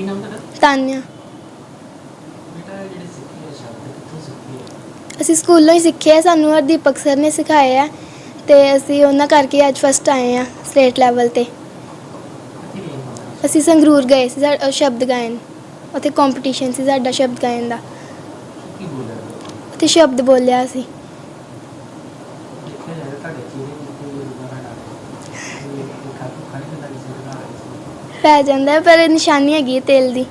ਤਾਨਿਆ। ਬੇਟਾ ਇਹ ਜਿਹੜੇ ਸਿੱਖੀ ਹੈ ਸ਼ਬਦ ਕਿੱਥੋਂ ਸਿੱਖੀ ਹੈ ਅਸੀਂ ਸਕੂਲੋਂ ਹੀ ਸਿੱਖਿਆ ਸਾਨੂੰ ਹਰਦੀਪਕ ਸਰ ਨੇ ਸਿਖਾਇਆ ਹੈ ਤੇ ਅਸੀਂ ਉਹਨਾਂ ਕਰਕੇ ਅੱਜ ਫਸਟ ਆਏ ਆ ਸਟੇਟ ਲੈਵਲ ਤੇ। ਕਿੱਥੇ ਗਏ ਹੋ? ਅਸੀਂ ਸੰਗਰੂਰ ਗਏ ਸੀ ਸਾ- ਅ, ਸ਼ਬਦ ਗਾਇਨ। ਉੱਥੇ ਕੰਪੀਟੀਸ਼ਨ ਸੀ ਸਾਡਾ ਸ਼ਬਦ ਗਾਇਨ ਦਾ। ਕੀ ਬੋਲਿਆ? ਉੱਥੇ ਸ਼ਬਦ ਬੋਲਿਆ ਸੀ ਦੇਖਿਆ ਜਾਏ ਤੁਹਾਡੇ ਚਿਹਰੇ ਉੱਤੇ ਰੁਗਾ ਨਾ ਇਹ ਖਾਤੂ ਖਾਣੇ ਦਾ ਕਿਸੇ ਦਾ ਹੈ ਪੈ ਜਾਂਦਾ ਪਰ ਨਿਸ਼ਾਨੀ ਹੈਗੀ ਹੈ ਤੇਲ ਦੀ।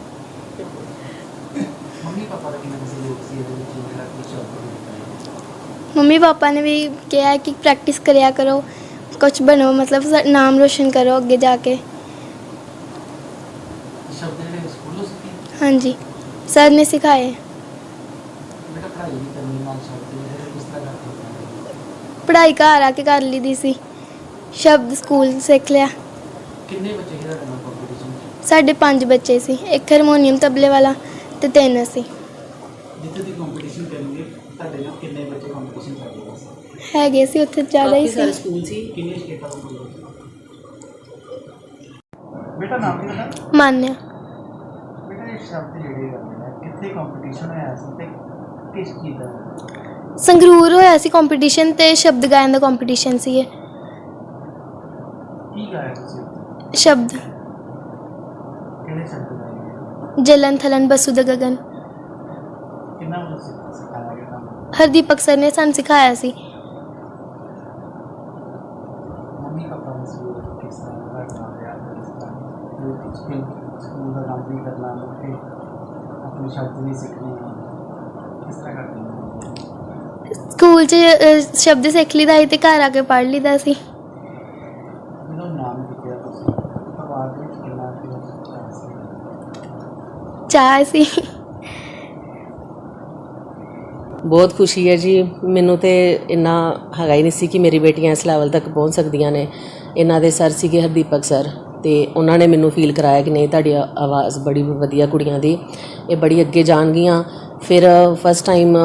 ਮੰਮੀ ਪਾਪਾ ਦਾ ਕਿੰਨਾ ਸਹਿਯੋਗ ਸੀ ਇਹਦੇ ਵਿੱਚ ਜਿਹੜਾ ਕੁਝ ਸ਼ਬਦ ਬੋਲਦਾ ਮੰਮੀ ਪਾਪਾ ਨੇ ਵੀ ਕਿਹਾ ਕਿ ਪ੍ਰੈਕਟਿਸ ਕਰਿਆ ਕਰੋ ਕੁਝ ਬਣੋ ਮਤਲਬ ਸਾ- ਨਾਮ ਰੋਸ਼ਨ ਕਰੋ ਅੱਗੇ ਜਾ ਕੇ। ਸ਼ਬਦ ਜਿਹੜੇ ਸਕੂਲੋਂ ਸਿੱਖੇ? ਹਾਂਜੀ ਸਰ ਨੇ ਸਿਖਾਏ। ਬੇਟਾ ਪੜ੍ਹਾਈ ਵੀ ਕਰਨੀ ਨਾਲ ਸ਼ਬਦ ਜਿਹੜੇ ਕਿਸ ਤਰ੍ਹਾਂ ਕਰਦੇ ਹੋ ਪੜ੍ਹਾਈ ਘਰ ਆ ਕੇ ਕਰ ਲਈ ਦੀ ਸੀ। ਸ਼ਬਦ ਸਕੂਲ ਸਿੱਖ ਲਿਆ। ਕਿੰਨੇ ਬੱਚੇ ਖੇਡਣ ਨਾਲ ਕੰਪੀਟੀਸ਼ਨ ਸਾਡੇ ਪੰਜ ਬੱਚੇ ਸੀ ਇੱਕ ਹਾਰਮੋਨੀਅਮ ਤਬਲੇ ਵਾਲਾ ਤੇ ਤਿੰਨ ਅਸੀਂ। ਜਿੱਥੇ ਦੀ ਕੰਪੀਟੀਸ਼ਨ ਕਰਨਗੇ ਤੁਹਾਡੇ ਨਾਲ ਕਿੰਨੇ ਬੱਚੇ ਕੰਪੀਟੀਸ਼ਨ ਕਰਦੇ ਹੋ ਹੈਗੇ ਸੀ ਉੱਥੇ ਜ਼ਿਆਦਾ ਹੀ ਕਾਫੀ ਸਾਰੇ ਸੀ। ਸਕੂਲ ਸੀ। ਕਿੰਨੇ ਸਟੇਟਾਂ ਤੋਂ ਬੋਲੋ ਬੇਟਾ ਨਾਮ ਕੀ ਹੈ ਮਾਨਿਆ। ਬੇਟਾ ਇਹ ਸ਼ਬਦ ਜਿਹੜੇ ਕਰਦੇ ਨੇ ਕਿੱਥੇ ਕੰਪੀਟੀਸ਼ਨ ਹੋਇਆ ਸੀ ਤੇ ਕਿਸ ਚੀਜ਼ ਦਾ? ਸੰਗਰੂਰ ਹੋਇਆ ਸੀ ਕੰਪੀਟੀਸ਼ਨ ਤੇ ਸ਼ਬਦ ਗਾਇਨ ਦਾ ਕੰਪੀਟੀਸ਼ਨ ਸੀ ਇਹ ਕੀ ਗਾਇਆ ਤੁਸੀਂ ਸ਼ਬਦ। ਕਿਹੜੇ ਸ਼ਬਦ ਗਾਏ ਜਲਨ ਥਲਨ ਬਸੂ ਦਾ ਗਗਨ। ਕਿੰਨਾ ਉਹ ਸਿਖਾਇਆ ਗਿਆ ਤੁਹਾਨੂੰ? ਹਰਦੀਪਕ ਸਰ ਨੇ ਸਾਨੂੰ ਸਿਖਾਇਆ ਸੀ। ਮੰਮੀ ਪਾਪਾ ਨੇ ਸੀ ਕਿਸ ਤਰ੍ਹਾਂ ਦਾ ਕੰਮ ਰਿਹਾ ਇਸ ਤਰ੍ਹਾਂ ਸਕੂਲ ਸਕੂਲ ਦਾ ਕੰਮ ਵੀ ਕਰਨਾ ਤੇ ਆਪਣੇ ਸ਼ਬਦ ਵੀ ਸਿੱਖਣੇ। ਕਿਸ ਤਰ੍ਹਾਂ ਕਰਦੇ ਹੋ ਸਕੂਲ 'ਚ ਅ, ਸ਼ਬਦ ਸਿੱਖ ਲਈਦਾ ਸੀ ਤੇ ਘਰ ਆ ਕੇ ਪੜ੍ਹ ਲਈਦਾ ਸੀ। ਜਦੋਂ ਨਾਮ ਲਿਖਿਆ ਤੁਸੀਂ ਪਰਿਵਾਰ ਦੇ ਵਿੱਚ ਚਾਹ ਸੀ। ਬਹੁਤ ਖੁਸ਼ੀ ਹੈ ਜੀ। ਮੈਨੂੰ ਤੇ ਇੰਨਾ ਹੈਗਾ ਹੀ ਨਹੀਂ ਸੀ ਕਿ ਮੇਰੀ ਬੇਟੀਆਂ ਇਸ ਲੈਵਲ ਤੱਕ ਪਹੁੰਚ ਸਕਦੀਆਂ ਨੇ। ਇਹਨਾਂ ਦੇ ਸਰ ਸੀਗੇ ਹਰਦੀਪਕ ਸਰ ਤੇ ਉਹਨਾਂ ਨੇ ਮੈਨੂੰ ਫੀਲ ਕਰਾਇਆ ਕਿ ਨਹੀਂ, ਤੁਹਾਡੀ ਆਵਾਜ਼ ਬੜੀ ਵਧੀਆ ਕੁੜੀਆਂ ਦੀ। ਇਹ ਬੜੀ ਅੱਗੇ ਜਾਣਗੀਆਂ। ਫਿਰ ਫਸਟ ਟਾਈਮ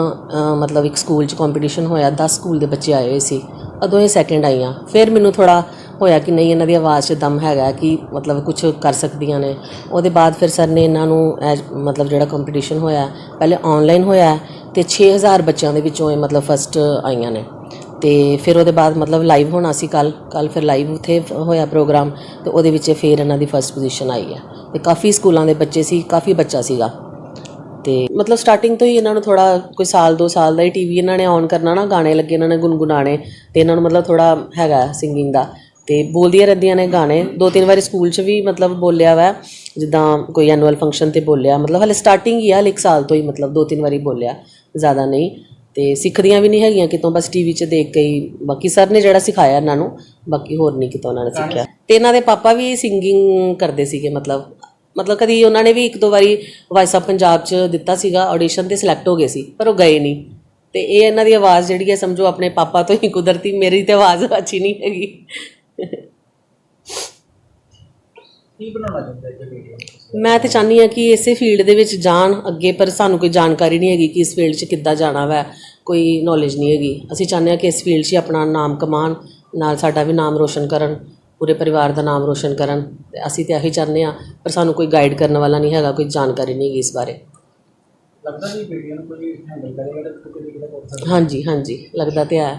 ਮਤਲਬ ਇੱਕ ਸਕੂਲ 'ਚ ਕੰਪੀਟੀਸ਼ਨ ਹੋਇਆ। 10 ਸਕੂਲ ਦੇ ਬੱਚੇ ਆਏ ਹੋਏ ਸੀ। ਉਦੋਂ ਇਹ ਸੈਕਿੰਡ ਆਈਆਂ। ਫਿਰ ਮੈਨੂੰ ਥੋੜਾ ਹੋਇਆ ਕਿ ਨਹੀਂ, ਇਹਨਾਂ ਦੀ ਆਵਾਜ਼ 'ਚ ਦਮ ਹੈਗਾ ਕਿ ਮਤਲਬ ਕੁਝ ਕਰ ਸਕਦੀਆਂ ਨੇ। ਉਹਦੇ ਬਾਅਦ ਫਿਰ ਸਰ ਨੇ ਇਹਨਾਂ ਨੂੰ ਐਜ- ਮਤਲਬ ਜਿਹੜਾ ਕੰਪੀਟੀਸ਼ਨ ਹੋਇਆ, ਪਹਿਲੇ ਆਨਲਾਈਨ ਹੋਇਆ ਤੇ 6000 ਬੱਚਿਆਂ ਦੇ ਵਿੱਚੋਂ ਇਹ ਮਤਲਬ ਫਸਟ ਆਈਆਂ ਨੇ। ਤੇ ਫਿਰ ਉਹਦੇ ਬਾਅਦ ਮਤਲਬ ਲਾਈਵ ਹੋਣਾ ਸੀ ਕੱਲ ਕੱਲ ਫਿਰ ਲਾਈਵ ਉੱਥੇ ਹੋਇਆ ਪ੍ਰੋਗਰਾਮ ਤੇ ਉਹਦੇ ਵਿੱਚ ਫਿਰ ਇਹਨਾਂ ਦੀ ਫਸਟ ਪੋਜੀਸ਼ਨ ਆਈ ਹੈ। ਤੇ ਕਾਫੀ ਸਕੂਲਾਂ ਦੇ ਬੱਚੇ ਸੀ, ਕਾਫੀ ਬੱਚਾ ਸੀਗਾ। ਤੇ ਮਤਲਬ ਸਟਾਰਟਿੰਗ ਤੋਂ ਹੀ ਇਹਨਾਂ ਨੂੰ ਥੋੜਾ ਕੋਈ ਸਾਲ, ਦੋ ਸਾਲ ਦਾ ਹੀ ਟੀਵੀ ਇਹਨਾਂ ਨੇ ਔਨ ਕਰਨਾ ਨਾ, ਗਾਣੇ ਲੱਗੇ, ਇਹਨਾਂ ਨੇ ਗੁੰਗੁਣਾਣੇ ਤੇ ਇਹਨਾਂ ਨੂੰ ਮਤਲਬ ਥੋੜਾ ਹੈਗਾ ਸਿੰਗਿੰਗ ਦਾ। ਤੇ ਬੋਲਦੀਆਂ ਰਹਿੰਦੀਆਂ ਨੇ ਗਾਣੇ। ਦੋ ਤਿੰਨ ਵਾਰੀ ਸਕੂਲ 'ਚ ਵੀ ਮਤਲਬ ਬੋਲਿਆ ਵਾ ਜਿੱਦਾਂ ਕੋਈ ਐਨੂਅਲ ਫੰਕਸ਼ਨ ਤੇ ਬੋਲਿਆ। ਮਤਲਬ ਹਲੇ ਸਟਾਰਟਿੰਗ ਹੀ ਆ ਹਲੇ ਇੱਕ ਸਾਲ ਤੋਂ ਹੀ ਮਤਲਬ ਦੋ ਤਿੰਨ ਵਾਰੀ ਬੋਲਿਆ ਜ਼ਿਆਦਾ ਨਹੀਂ। ਤੇ ਸਿੱਖਦੀਆਂ ਵੀ ਨਹੀਂ ਹੈਗੀਆਂ ਕਿਤੋਂ ਬਸ ਟੀਵੀ 'ਚ ਦੇਖ ਕੇ ਹੀ। ਬਾਕੀ ਸਰ ਨੇ ਜਿਹੜਾ ਸਿਖਾਇਆ ਇਹਨਾਂ ਨੂੰ ਬਾਕੀ ਹੋਰ ਨਹੀਂ ਕਿਤੋਂ ਉਹਨਾਂ ਨੇ ਸਿੱਖਿਆ। ਤੇ ਇਹਨਾਂ ਦੇ ਪਾਪਾ ਵੀ ਸਿੰਗਿੰਗ ਕਰਦੇ ਸੀਗੇ ਮਤਲਬ ਮਤਲਬ ਕਦੀ ਉਹਨਾਂ ਨੇ ਵੀ ਇੱਕ ਦੋ ਵਾਰੀ ਵਾਇਸ ਆਫ ਪੰਜਾਬ 'ਚ ਦਿੱਤਾ ਸੀਗਾ ਆਡੀਸ਼ਨ ਤੇ ਸਿਲੈਕਟ ਹੋ ਗਏ ਸੀ ਪਰ ਉਹ ਗਏ ਨਹੀਂ। ਤੇ ਇਹ ਇਹਨਾਂ ਦੀ ਆਵਾਜ਼ ਜਿਹੜੀ ਹੈ ਸਮਝੋ ਆਪਣੇ ਪਾਪਾ ਤੋਂ ਹੀ ਕੁਦਰਤੀ ਮੇਰੀ ਤੇ ਆਵਾਜ਼ ਅੱਛੀ ਨਹੀਂ ਹੈਗੀ। ਕੀ ਬਣਾਉਣਾ ਚਾਹੁੰਦੇ ਹੋ ਬੇਟੀਆਂ ਮੈਂ ਤੇ ਚਾਹਨੀ ਆ ਕਿ ਇਸੇ ਫੀਲਡ ਦੇ ਵਿੱਚ ਜਾਣ ਅੱਗੇ ਪਰ ਸਾਨੂੰ ਕੋਈ ਜਾਣਕਾਰੀ ਨਹੀਂ ਹੈਗੀ ਕਿ ਇਸ ਫੀਲਡ 'ਚ ਕਿੱਦਾਂ ਜਾਣਾ ਵੈ। ਕੋਈ ਨੌਲੇਜ ਨਹੀਂ ਹੈਗੀ। ਅਸੀਂ ਚਾਹੁੰਦੇ ਆ ਕਿ ਇਸ ਫੀਲਡ 'ਚ ਹੀ ਆਪਣਾ ਨਾਮ ਕਮਾਉਣ ਨਾਲ ਸਾਡਾ ਵੀ ਨਾਮ ਰੋਸ਼ਨ ਕਰਨ ਪੂਰੇ ਪਰਿਵਾਰ ਦਾ ਨਾਮ ਰੋਸ਼ਨ ਕਰਨ। ਤੇ ਅਸੀਂ ਤੇ ਇਹੀ ਚਾਹੁੰਦੇ ਆ ਪਰ ਸਾਨੂੰ ਕੋਈ ਗਾਈਡ ਕਰਨ ਵਾਲਾ ਨਹੀਂ ਹੈਗਾ ਕੋਈ ਜਾਣਕਾਰੀ ਨਹੀਂ ਹੈਗੀ ਇਸ ਬਾਰੇ। ਲੱਗਦਾ ਨਹੀਂ ਬੇਟੀਆਂ ਨੂੰ ਕੋਈ ਹੈਂਡਲ ਕਰੇਗਾ ਤਾਂ ਕਿਤੇ ਕਿਤੇ ਕਰ ਸਕਦਾ ਹਾਂਜੀ ਹਾਂਜੀ। ਲੱਗਦਾ ਤੇ ਹੈ।